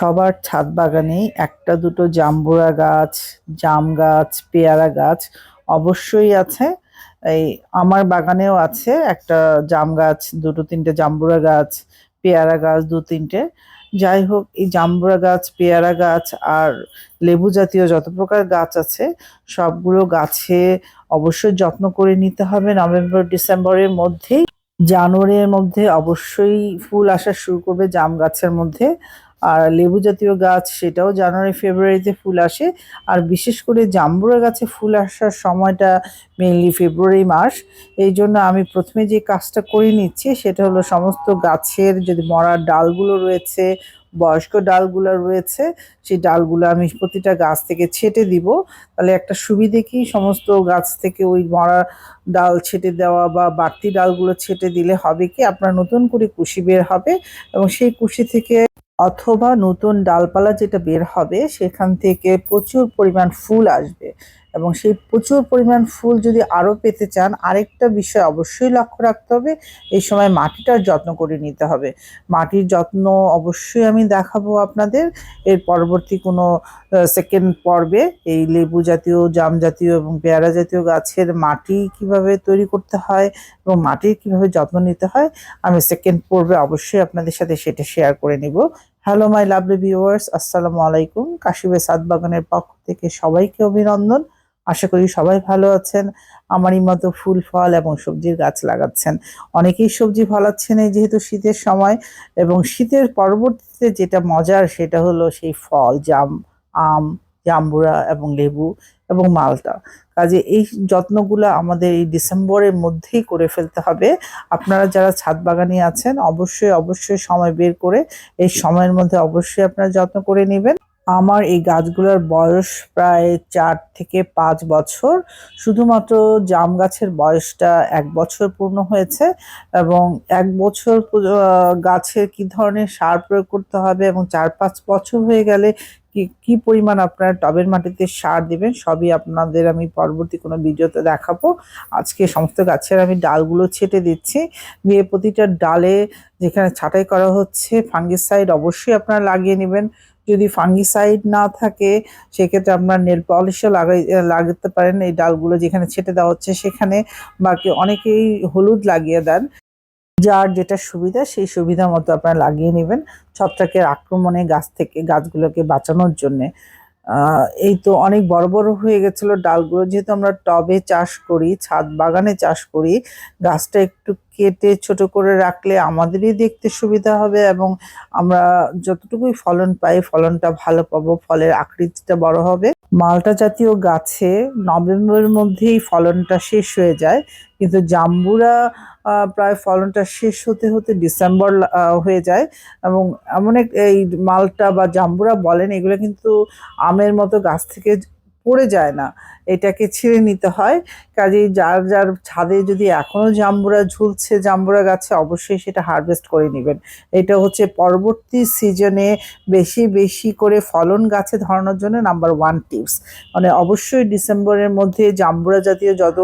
সবার ছাদ বাগানেই একটা দুটো জাম্বুরা গাছ, জাম গাছ, পেয়ারা গাছ অবশ্যই আছে। এই আমার বাগানেও আছে একটা জাম গাছ, দুটো তিনটে জাম্বুরা গাছ, পেয়ারা গাছ, দু তিনটে। যাই হোক, এই জাম্বুরা গাছ, পেয়ারা গাছ আর লেবু জাতীয় যত প্রকার গাছ আছে, সবগুলো গাছে অবশ্যই যত্ন করে নিতে হবে। নভেম্বর, ডিসেম্বরের মধ্যেই, জানুয়ারির মধ্যে অবশ্যই ফুল আসা শুরু করবে জাম গাছের মধ্যে। আর লেবু জাতীয় গাছ, সেটাও জানুয়ারি, ফেব্রুয়ারিতে ফুল আসে। আর বিশেষ করে জাম্বুরা গাছে ফুল আসার সময়টা মেনলি ফেব্রুয়ারি মাস এই জন্য আমি প্রথমে যে কাজটা করে নিচ্ছি, সেটা হলো সমস্ত গাছের যদি মরা ডালগুলো রয়েছে, বয়স্ক ডালগুলো রয়েছে, সেই ডালগুলো আমি প্রতিটা গাছ থেকে ছেটে দিব। তাহলে একটা সুবিধে কি, সমস্ত গাছ থেকে ওই মরা ডাল ছেটে দেওয়া বা বাড়তি ডালগুলো ছেটে দিলে হবে কি, আপনার নতুন করে কুশি বের হবে এবং সেই কুশি থেকে অথবা নতুন ডালপালা যেটা বের হবে, সেখান থেকে প্রচুর পরিমাণ ফুল আসবে। এবং সেই প্রচুর পরিমাণ ফুল যদি আরও পেতে চান, আরেকটা বিষয় অবশ্যই লক্ষ্য রাখতে হবে, এই সময় মাটিটার যত্ন করে নিতে হবে। মাটির যত্ন অবশ্যই আমি দেখাবো আপনাদের। এর পরবর্তী কোনো সেকেন্ড পর্বে এই লেবু জাতীয়, জাম জাতীয় এবং পেয়ারা জাতীয় গাছের মাটি কীভাবে তৈরি করতে হয় এবং মাটির কীভাবে যত্ন নিতে হয়, আমি সেকেন্ড পর্বে অবশ্যই আপনাদের সাথে সেটা শেয়ার করে নিব। হ্যালো মাই লাভলি ভিউয়ার্স আসসালামু আলাইকুম কাশিবে সাদ বাগানের পক্ষ থেকে সবাইকে অভিনন্দন আশা করি সবাই ভালো আছেন আমারই মতো ফুল ফল এবং সবজির গাছ লাগাচ্ছেন অনেকেই সবজি ফলাচ্ছেন এই যেহেতু শীতের সময় এবং শীতের পরবর্তীতে যেটা মজার সেটা হলো সেই ফল জাম আম জাম্বুরা এবং লেবু এবং মালটা কাজে এই যত্নগুলো আমাদের এই ডিসেম্বরের মধ্যেই করে ফেলতে হবে। আপনারা যারা ছাদ বাগানি আছেন, অবশ্যই অবশ্যই সময় বের করে এই সময়ের মধ্যে অবশ্যই আপনারা যত্ন করে নেবেন। আমার এই গাছগুলোর বয়স প্রায় চার থেকে পাঁচ বছর। শুধুমাত্র জাম গাছের বয়সটা এক বছর পূর্ণ হয়েছে এবং এক বছর গাছের কি ধরনের সার প্রয়োগ করতে হবে এবং চার পাঁচ বছর হয়ে গেলে কি কি পরিমাণ আপনারা টবের মাটিতে সার দেবেন, সবই আপনাদের আমি পরবর্তী কোনো ভিডিওতে দেখাবো। আজকে সমস্ত গাছের আমি ডালগুলো ছেটে দিচ্ছি। দিয়ে প্রতিটা ডালে যেখানে ছাঁটাই করা হচ্ছে, ফাঙ্গিসাইড অবশ্যই আপনারা লাগিয়ে নেবেন। যদি ফাঙ্গিসাইড না থাকে, সেক্ষেত্রে আপনার নেল পলিশও লাগাই, লাগাতে পারেন। এই ডালগুলো যেখানে ছেটে দেওয়া হচ্ছে, সেখানে বাকি অনেকেই হলুদ লাগিয়ে দেন। যার যেটা সুবিধা, সেই সুবিধা মতো আপনারা লাগিয়ে নেবেন ছত্রাকের আক্রমণে গাছ থেকে, গাছগুলোকে বাঁচানোর জন্যে। এই তো অনেক বড় বড় হয়ে গেছিল ডালগুলো। যেহেতু আমরা টবে চাষ করি, ছাদ বাগানে চাষ করি, গাছটা একটু কেটে ছোট করে রাখলে আমাদেরই দেখতে সুবিধা হবে এবং আমরা যতটুকুই ফলন পাই, ফলনটা ভালো পাবো, ফলের আকৃতিটা বড় হবে। মালটা জাতীয় গাছে নভেম্বরের মধ্যেই ফলনটা শেষ হয়ে যায়, কিন্তু জাম্বুরা প্রায় ফলনটা শেষ হতে হতে ডিসেম্বর হয়ে যায় এবং এমন এক, এই মালটা বা জাম্বুরা বলেন, এগুলো কিন্তু আমের মতো গাছ থেকে পড়ে যায় না। এটাকে ছিঁড়ে নিতে হয়। কাজেই, যার যার ছাদে যদি এখনও জাম্বুরা ঝুলছে, জাম্বুরা গাছে অবশ্যই সেটা হারভেস্ট করে নেবেন। এটা হচ্ছে পরবর্তী সিজনে বেশি বেশি করে ফলন গাছে ধরানোর জন্য নাম্বার ওয়ান টিপস মানে অবশ্যই ডিসেম্বরের মধ্যে জাম্বুরা জাতীয় যত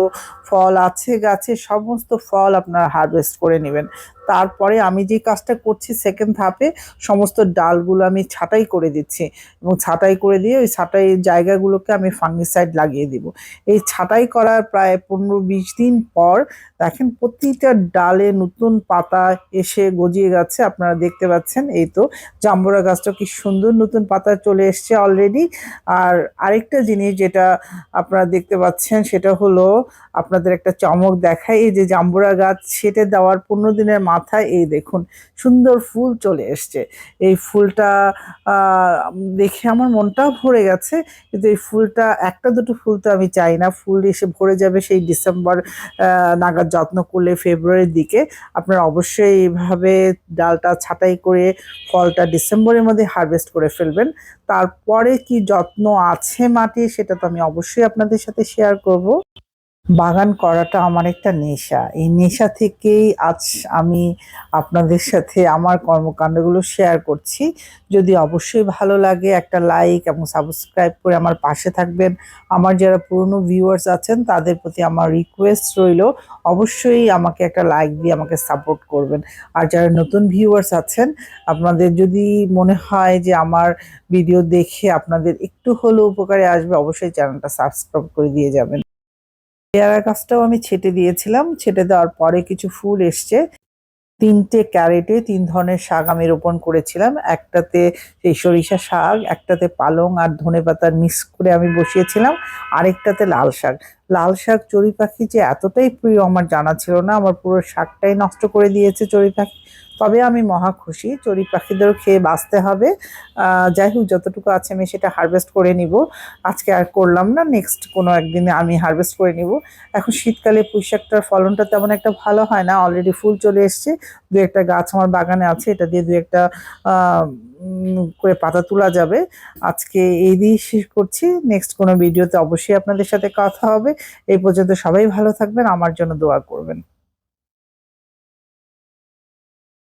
ফল আছে গাছে, সমস্ত ফল আপনারা হারভেস্ট করে নেবেন। তারপরে আমি যে কাজটা করছি সেকেন্ড ধাপে সমস্ত ডালগুলো আমি ছাটাই করে দিচ্ছি। এবং ছাটাই করে দিয়ে ওই ছাঁটাই জায়গাগুলোকে আমি ফাঙ্গিসাইড লাগিয়ে দিব। এই ছাঁটাই করার প্রায় পনেরো বিশ দিন পর দেখেন প্রতিটা ডালে নতুন পাতা এসে গজিয়ে গেছে। আপনারা দেখতে পাচ্ছেন এই তো জাম্বুরা গাছটা কি সুন্দর নতুন পাতা চলে এসছে অলরেডি আর আরেকটা জিনিস যেটা আপনারা দেখতে পাচ্ছেন সেটা হলো আপনাদের একটা চমক দেখায়, এই যে জাম্বুরা গাছ ছেটে দেওয়ার পনেরো দিনের মাথায় এই দেখুন সুন্দর ফুল চলে এসছে। এই ফুলটা দেখে আমার মনটাও ভরে গেছে। কিন্তু এই ফুলটা, একটা দুটো ফুল তো আমি চাই না। ফুল এসে ভরে যাবে সেই ডিসেম্বর নাগাদ যত্ন করলে ফেব্রুয়ারির দিকে। আপনারা অবশ্যই এইভাবে ডালটা ছাটাই করে ফলটা ডিসেম্বরের মধ্যে হারভেস্ট করে ফেলবেন। তারপরে কি যত্ন আছে মাটি সেটা তো আমি অবশ্যই আপনাদের সাথে শেয়ার করব। বাগান করাটা আমার একটা নেশা। এই নেশা থেকেই আজ আমি আপনাদের সাথে আমার কর্মকাণ্ডগুলো শেয়ার করছি। যদি অবশ্যই ভালো লাগে একটা লাইক এবং সাবস্ক্রাইব করে আমার পাশে থাকবেন। আমার যারা পুরনো ভিউয়ার্স আছেন, তাদের প্রতি আমার রিকোয়েস্ট রইল, অবশ্যই আমাকে একটা লাইক দিয়ে আমাকে সাপোর্ট করবেন। আর যারা নতুন ভিউয়ার্স আছেন, আপনাদের যদি মনে হয় যে আমার ভিডিও দেখে আপনাদের একটু হলেও উপকারে আসবে, অবশ্যই চ্যানেলটা সাবস্ক্রাইব করে দিয়ে যাবেন। পেয়ারা গাছটাও আমি ছেটে দিয়েছিলাম। ছেটে দেওয়ার পরে কিছু ফুল এসছে। তিনটে ক্যারেটে তিন ধরনের শাক আমি রোপণ করেছিলাম। একটাতে সেই সরিষা শাক, একটাতে পালং আর ধনে পাতার মিক্স করে আমি বসিয়েছিলাম। আরেকটাতে লাল শাক। লাল শাক চড়ুই পাখি যে এতটাই প্রিয় আমার জানা ছিল না। আমার পুরো শাকটাই নষ্ট করে দিয়েছে চড়ুই পাখি। তবে আমি মহা খুশি। চড়ুই পাখিদেরও খেয়ে বাঁচতে হবে। যাই হোক, যতটুকু আছে আমি সেটা হারভেস্ট করে নিব। আজকে আর করলাম না নেক্সট কোনো একদিনে আমি হারভেস্ট করে নিব। এখন শীতকালে পুঁই শাকটার ফলনটা তেমন একটা ভালো হয় না। অলরেডি ফুল চলে এসছে। দু একটা গাছ আমার বাগানে আছে, এটা দিয়ে দু একটা করে পাতা তোলা যাবে। আজকে এই দিয়ে শেষ করছি। নেক্সট কোনো ভিডিওতে অবশ্যই আপনাদের সাথে কথা হবে। এই পর্যন্ত সবাই ভালো থাকবেন, আমার জন্য দোয়া করবেন।